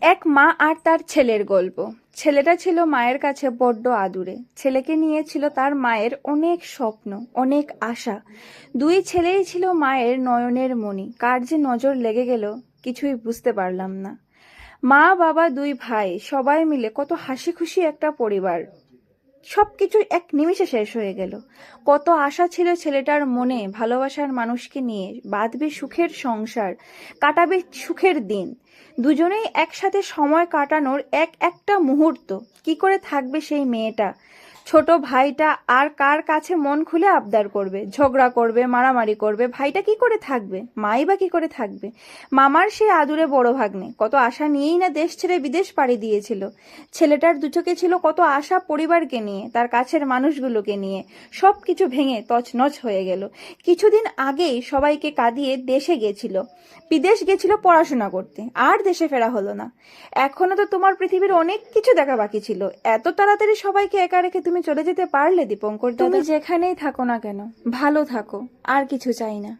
এক মা আর তার ছেলের গল্প। ছেলেটা ছিল মায়ের কাছে বড্ড আদুরে। ছেলেকে নিয়ে ছিল তার মায়ের অনেক স্বপ্ন, অনেক আশা। দুই ছেলেই ছিল মায়ের নয়নের মণি। কার যে নজর লেগে গেল কিছুই বুঝতে পারলাম না। মা, বাবা, দুই ভাই, সবাই মিলে কত হাসি খুশি একটা পরিবার। সবকিছু এক নিমিষে শেষ হয়ে গেল। কত আশা ছিল ছেলেটার মনে ভালোবাসার মানুষকে নিয়ে বাঁধবে সুখের সংসার, কাটাবে সুখের দিন। দুজনেই একসাথে সময় কাটানোর এক একটা মুহূর্ত। কি করে থাকবে সেই মেয়েটা? ছোট ভাইটা আর কার কাছে মন খুলে আবদার করবে? ঝগড়া করবে, মারামারি করবে, ভাইটা কি করে থাকবে? মাই বা কি করে থাকবে? মামার সে আদুরে বড় ভাগ্নে, কত আশা নিয়েই না দেশ ছেড়ে বিদেশ পাড়ি দিয়েছিল। ছেলেটার দুচোখে ছিল কত আশা পরিবারকে নিয়ে, তার কাছের মানুষগুলোকে নিয়ে। সব কিছু ভেঙে তছনছ হয়ে গেল। কিছুদিন আগেই সবাইকে কাঁদিয়ে দেশে গেছিল। বিদেশ গেছিল পড়াশোনা করতে, আর দেশে ফেরা হলো না। এখনও তো তোমার পৃথিবীর অনেক কিছু দেখা বাকি ছিল। এত তাড়াতাড়ি সবাইকে একা রেখে তুমি চলে যেতে পারলে, দীপঙ্কর তুমি যেখানেই থাকো না কেন, ভালো থাকো, আর কিছু চাই না।